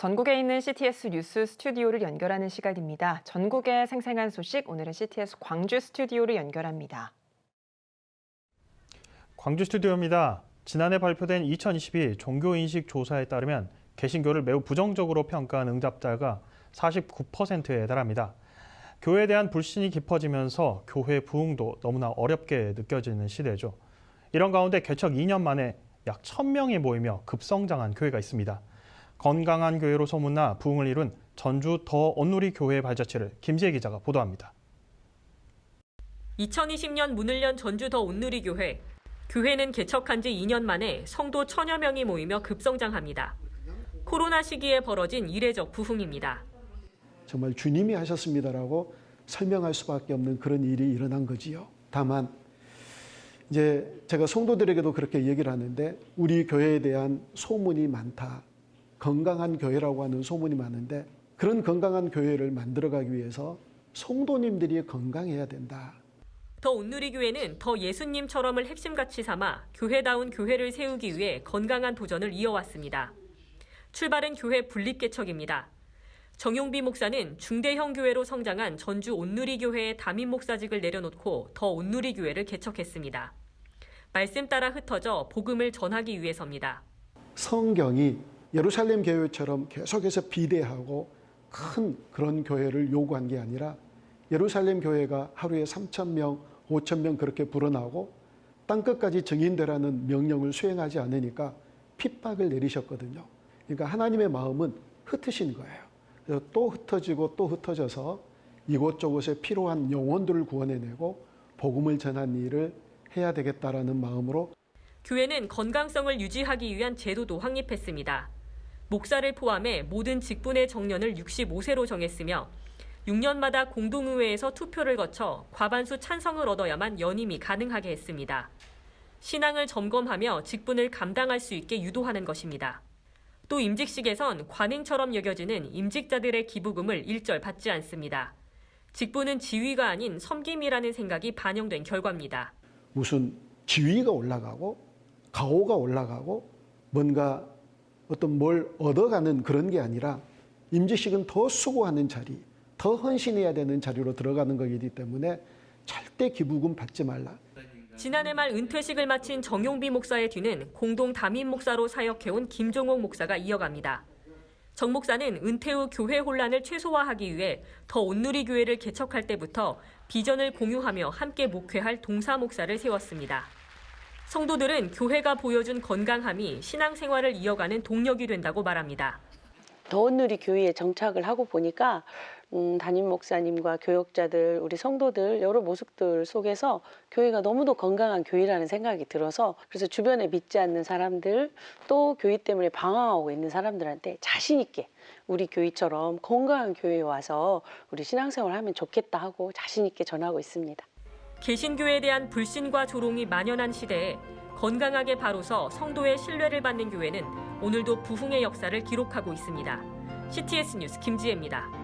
전국에 있는 CTS 뉴스 스튜디오를 연결하는 시간입니다. 전국의 생생한 소식 오늘은 CTS 광주 스튜디오를 연결합니다. 광주 스튜디오입니다. 지난해 발표된 2022 종교인식 조사에 따르면 개신교를 매우 부정적으로 평가한 응답자가 49%에 달합니다. 교회에 대한 불신이 깊어지면서 교회 부흥도 너무나 어렵게 느껴지는 시대죠. 이런 가운데 개척 2년 만에 약 1000명이 모이며 급성장한 교회가 있습니다. 건강한 교회로 소문나 부흥을 이룬 전주 더 온누리 교회 발자취를 김지혜 기자가 보도합니다. 2020년 문을 연 전주 더 온누리 교회. 교회는 개척한 지 2년 만에 성도 천여 명이 모이며 급성장합니다. 코로나 시기에 벌어진 이례적 부흥입니다. 정말 주님이 하셨습니다라고 설명할 수밖에 없는 그런 일이 일어난 거지요. 다만 이제 제가 성도들에게도 그렇게 얘기를 하는데 우리 교회에 대한 소문이 많다. 건강한 교회라고 하는 소문이 많은데 그런 건강한 교회를 만들어가기 위해서 성도님들이 건강해야 된다. 더 온누리 교회는 더 예수님처럼을 핵심 가치 삼아 교회다운 교회를 세우기 위해 건강한 도전을 이어왔습니다. 출발은 교회 분립 개척입니다. 정용비 목사는 중대형 교회로 성장한 전주 온누리 교회의 담임 목사직을 내려놓고 더 온누리 교회를 개척했습니다. 말씀 따라 흩어져 복음을 전하기 위해서입니다. 성경이 예루살렘 교회처럼 계속해서 비대하고 큰 그런 교회를 요구한 게 아니라 예루살렘 교회가 하루에 3천 명, 5천 명 그렇게 불어나고 땅 끝까지 증인되라는 명령을 수행하지 않으니까 핍박을 내리셨거든요. 그러니까 하나님의 마음은 흩으신 거예요. 그래서 또 흩어지고 또 흩어져서 이곳저곳에 필요한 영혼들을 구원해내고 복음을 전한 일을 해야 되겠다라는 마음으로 교회는 건강성을 유지하기 위한 제도도 확립했습니다. 목사를 포함해 모든 직분의 정년을 65세로 정했으며 6년마다 공동의회에서 투표를 거쳐 과반수 찬성을 얻어야만 연임이 가능하게 했습니다. 신앙을 점검하며 직분을 감당할 수 있게 유도하는 것입니다. 또 임직식에선 관행처럼 여겨지는 임직자들의 기부금을 일절 받지 않습니다. 직분은 지위가 아닌 섬김이라는 생각이 반영된 결과입니다. 무슨 지위가 올라가고 가오가 올라가고 뭔가 어떤 뭘 얻어가는 그런 게 아니라 임직식은 더 수고하는 자리, 더 헌신해야 되는 자리로 들어가는 거기 때문에 절대 기부금 받지 말라. 지난해 말 은퇴식을 마친 정용비 목사의 뒤는 공동 담임 목사로 사역해온 김종옥 목사가 이어갑니다. 정 목사는 은퇴 후 교회 혼란을 최소화하기 위해 더 온누리 교회를 개척할 때부터 비전을 공유하며 함께 목회할 동사 목사를 세웠습니다. 성도들은 교회가 보여준 건강함이 신앙생활을 이어가는 동력이 된다고 말합니다. 더운누리 교회에 정착을 하고 보니까 음, 담임 목사님과 교역자들, 우리 성도들 여러 모습들 속에서 교회가 너무도 건강한 교회라는 생각이 들어서 그래서 주변에 믿지 않는 사람들 또 교회 때문에 방황하고 있는 사람들한테 자신 있게 우리 교회처럼 건강한 교회에 와서 우리 신앙생활 하면 좋겠다 하고 자신 있게 전하고 있습니다. 개신교에 대한 불신과 조롱이 만연한 시대에 건강하게 바로서 성도의 신뢰를 받는 교회는 오늘도 부흥의 역사를 기록하고 있습니다. CTS 뉴스 김지혜입니다.